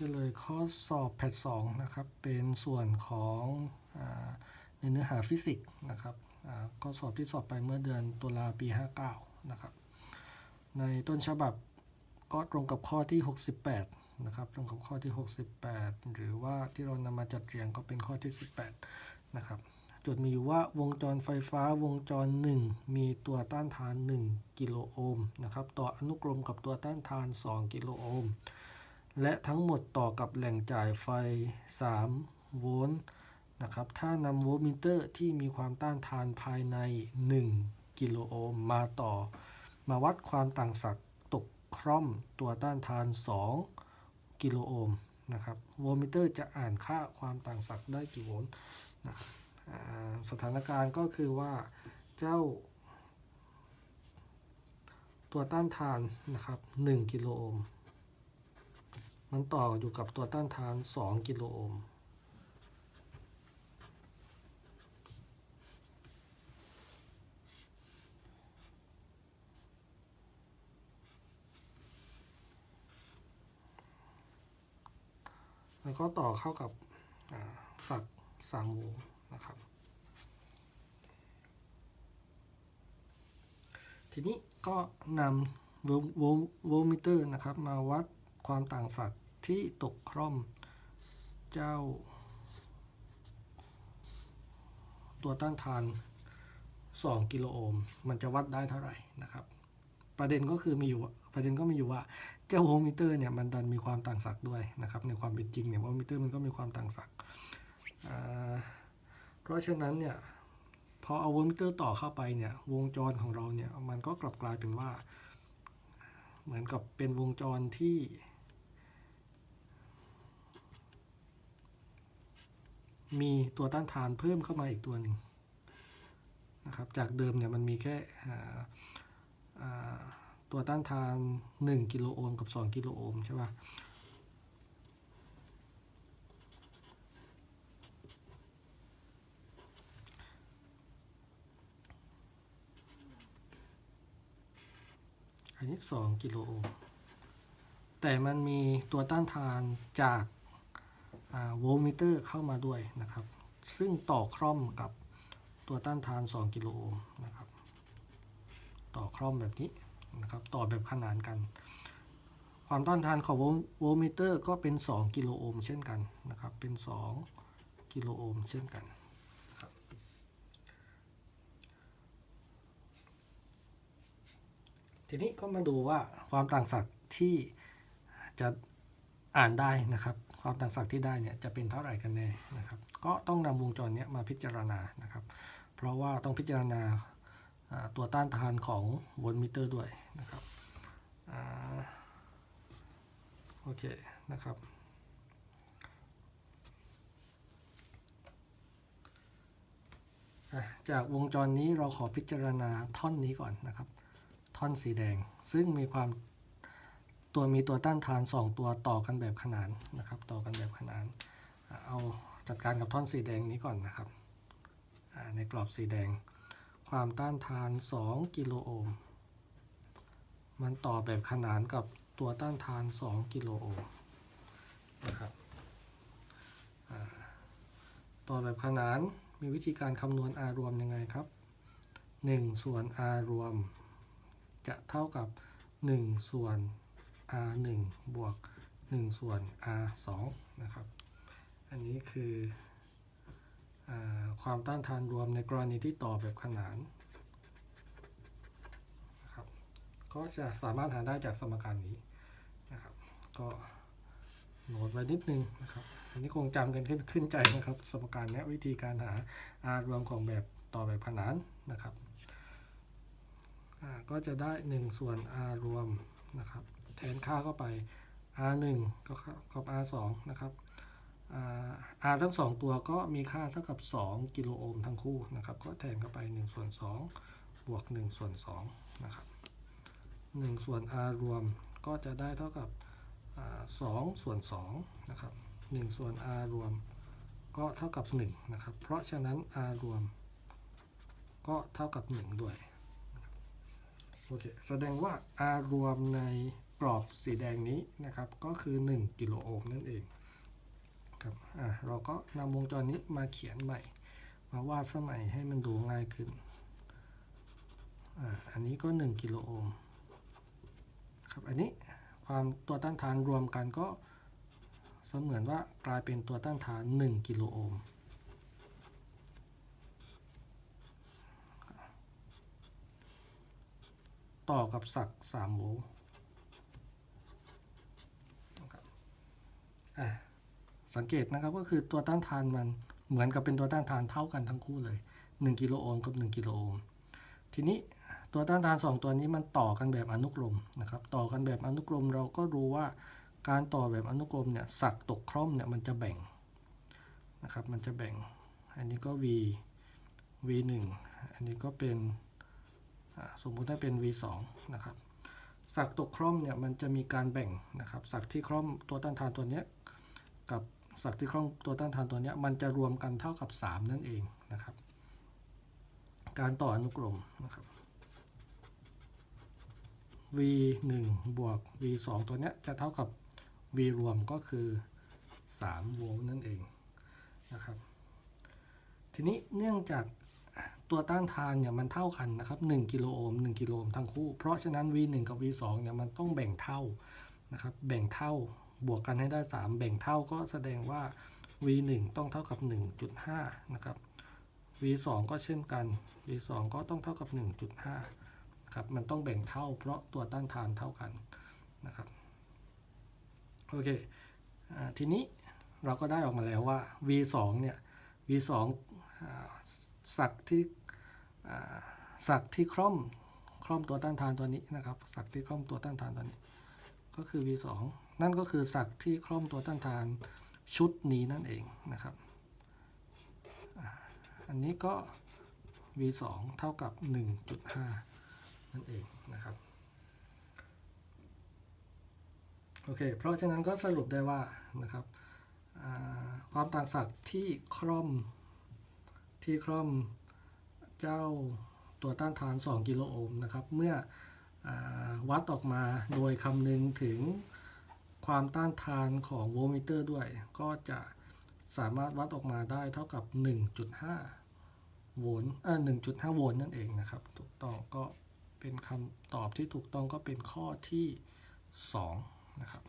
ฉลยข้อสอบแพทสองนะครับ เป็นส่วนของอในเนื้อหาฟิสิกส์นะครับข้อสอบที่สอบไปเมื่อเดือนตุลาปี 59 นะครับ ในต้นฉบับก็ตรงกับข้อที่ 68 นะครับ ตรงกับข้อที่ 68 หรือว่าที่เรานำมาจัดเรียงก็เป็นข้อที่ 18 นะครับจทย์มีอยู่ว่าวงจรไฟฟ้าวงจร 1 มีตัวต้านทาน 1 กิโลโอห์มนะครับ ต่ออนุกรมกับตัวต้านทาน 2 กิโลโอห์ม และทั้งหมดต่อกับแหล่งจ่ายไฟ 3 โวลต์นะครับ ถ้านำโวลต์มิเตอร์ที่มีความต้านทานภายใน 1 กิโลโอห์มมาต่อ มาวัดความต่างศักย์ตกคร่อมตัวต้านทาน 2 กิโลโอห์มนะครับ โวลต์มิเตอร์จะอ่านค่าความต่างศักย์ได้กี่โวลต์นะครับสถานการณ์ก็คือว่าเจ้า ตัวต้านทานนะครับ 1 กิโลโอห์ม มันต่ออยู่กับตัวต้านทาน 2 กิโลโอห์มแล้วก็ต่อเข้ากับสักสามโวลต์นะครับ ทีนี้ก็นำโวลต์โวลโวลมิเตอร์นะครับ มาวัดความต่างศัก ที่ตกคร่อม เจ้า ตัวต้านทาน 2 กิโลโอห์มมันจะวัดได้เท่าไหร่นะครับ ประเด็นก็คือมีอยู่ประเด็นก็มีอยู่ว่าเจ้าโวลต์มิเตอร์เนี่ยมันดันมีความต่างศักย์ด้วยนะครับในความเป็นจริงเนี่ยโวลต์มิเตอร์มันก็มีความต่างศักย์เพราะฉะนั้นเนี่ยพอเอาโวลต์มิเตอร์ต่อเข้าไปเนี่ยวงจรของเราเนี่ยมันก็กลับกลายเป็นว่า เหมือนกับเป็นวงจรที่ มีตัวต้านทานเพิ่มเข้ามาอีกตัวหนึ่งนะครับ จากเดิมเนี่ยมันมีแค่ตัวต้านทาน 1 กิโลโอห์มกับ 2 กิโลโอห์มใช่ป่ะอันนี้ 2 กิโลโอห์มแต่มันมีตัวต้านทานจาก โวลต์มิเตอร์เข้ามาด้วยนะครับ ซึ่งต่อคร่อมกับตัวต้านทาน 2 กิโลโอห์มนะครับ ต่อคร่อมแบบนี้นะครับ ต่อแบบขนานกัน ความต้านทานของโวลต์มิเตอร์ก็เป็น 2 กิโลโอห์มเช่นกันนะครับ เป็น 2 กิโลโอห์มเช่นกันทีนี้ก็มาดูว่าความต่างศักย์ที่จะอ่านได้นะครับ ความต่างศักย์ที่ได้เนี่ยจะเป็นเท่าไหร่กันแน่นะครับ ก็ต้องนำวงจรเนี้ยมาพิจารณานะครับ เพราะว่าต้องพิจารณาตัวต้านทานของโวลต์มิเตอร์ด้วยนะครับอโอเคนะครับจากวงจรนี้เราขอพิจารณาท่อนนี้ก่อนนะครับ ท่อนสีแดงซึ่งมีความ ตัวมีตัวต้านทาน 2 ตัวต่อกันแบบขนานนะครับ ต่อกันแบบขนาน เอาจัดการกับท่อนสีแดงนี้ก่อนนะครับ ในกรอบสีแดง ความต้านทาน 2 กิโลโอห์ม มันต่อแบบขนานกับตัวต้านทาน 2 กิโลโอห์มนะครับต่อแบบขนานมีวิธีการคำนวณ R รวมยังไงครับ 1 ส่วน R รวม จะเท่ากับ 1 ส่วน R 1บวก 1 ส่วน R 2นะครับ อันนี้คืออความต้านทานรวมในกรณีที่ต่อแบบขนานนะครับก็จะสามารถหาได้จากสมการนี้นะครับ ก็โน้ตไว้นิดนึงนะครับ อันนี้คงจำกันขึ้นขึ้นใจนะครับ สมการนี้วิธีการหา R รวมของแบบต่อแบบขนานนะครับก็จะได้ 1 ส่วน r รวมนะครับ แทนค่าเข้าไป r 1ก็กับ r 2นะครับ r ทั้ง 2 ตัวก็มีค่าเท่ากับ 2 กิโลโอห์มทั้งคู่นะครับ ก็แทนเข้าไป1ส่วน2บวก1ส่วน2นะครับ1ส่วน r รวมก็จะได้เท่ากับอ่า2ส่วน2นะครับ1ส่วน r รวมก็เท่ากับ1นะครับ เพราะฉะนั้น r รวมก็เท่ากับ 1 ด้วย โอเค แสดงว่า r รวมใน กรอบสีแดงนี้นะครับ ก็คือ 1 กิโลโอห์มนั่นเองครับอะเราก็นำวงจรนี้มาเขียนใหม่ มาวาดสมัยให้มันดูง่ายขึ้นอ่าอันนี้ก็ 1 กิโลโอห์มครับอันนี้ความตัวต้านทานรวมกันก็เสมือนว่ากลายเป็นตัวต้านทาน 1 กิโลโอห์มต่อกับสัก3โวลต์นะครับอะ สังเกตนะครับก็คือตัวต้านทานมันเหมือนกับเป็นตัวต้านทานเท่ากันทั้งคู่เลย 1 กิโลโอห์มกับ 1 กิโลโอห์มทีนี้ตัวต้านทาน 2 ตัวนี้มันต่อกันแบบอนุกรมนะครับต่อกันแบบอนุกรมเราก็รู้ว่าการต่อแบบอนุกรมเนี่ยสักตกคร่อมเนี่ยมันจะแบ่งนะครับมันจะแบ่ง อันนี้ก็ v v 1อันนี้ก็เป็นสมมุติถ้าเป็น v2 นะครับสักตกคร่อมเนี่ยมันจะมีการแบ่งนะครับสักที่คร่อมตัวต้านทานตัวเนี้ยกับ สักที่คร่อมตัวต้านทานตัวนี้มันจะรวมกันเท่ากับ 3 นั่นเองนะครับ การต่ออนุกรมนะครับ v1 บวก v2 ตัวนี้จะเท่ากับ v รวมก็คือ3โวลต์นั่นเองนะครับ ทีนี้เนื่องจากตัวต้านทานเนี่ยมันเท่ากันนะครับ1กิโลโอห์ม1กิโลโอห์มทั้งคู่ เพราะฉะนั้น V1 กับ V2 เนี่ยมันต้องแบ่งเท่านะครับ แบ่งเท่า บวกกันให้ได้ 3 แบ่งเท่าก็แสดงว่า V1 ต้องเท่ากับ 1.5 นะครับ V2 ก็เช่นกัน V2 ก็ต้องเท่ากับ 1.5นะครับ มันต้องแบ่งเท่าเพราะตัวต้านทานเท่ากันนะครับ โอเคอทีนี้เราก็ได้ออกมาแล้วว่า V2 เนี่ย V2 อ่าสักที่สักที่คร่อมคร่อมตัวต้านทานตัวนี้นะครับ สักที่คร่อมตัวต้านทานตัวนี้ ก็คือ V2 นั่นก็คือสักที่คร่อมตัวต้านทานชุดนี้นั่นเองนะครับ อันนี้ก็ V2 เท่ากับ 1.5 นั่นเองนะครับ โอเค เพราะฉะนั้นก็สรุปได้ว่านะครับความต่างศักย์ที่คร่อมที่คร่อมเจ้าตัวต้านทาน 2 กิโลโอห์มนะครับ เมื่ออวัดออกมาโดยคำนึงถึง ความต้านทานของโวลต์มิเตอร์ด้วย ก็จะสามารถวัดออกมาได้เท่ากับ 1.5 โวลต์อ่า1.5 โวลต์นั่นเองนะครับ ถูกต้องก็เป็นคำตอบที่ถูกต้องก็เป็นข้อที่ 2 นะครับ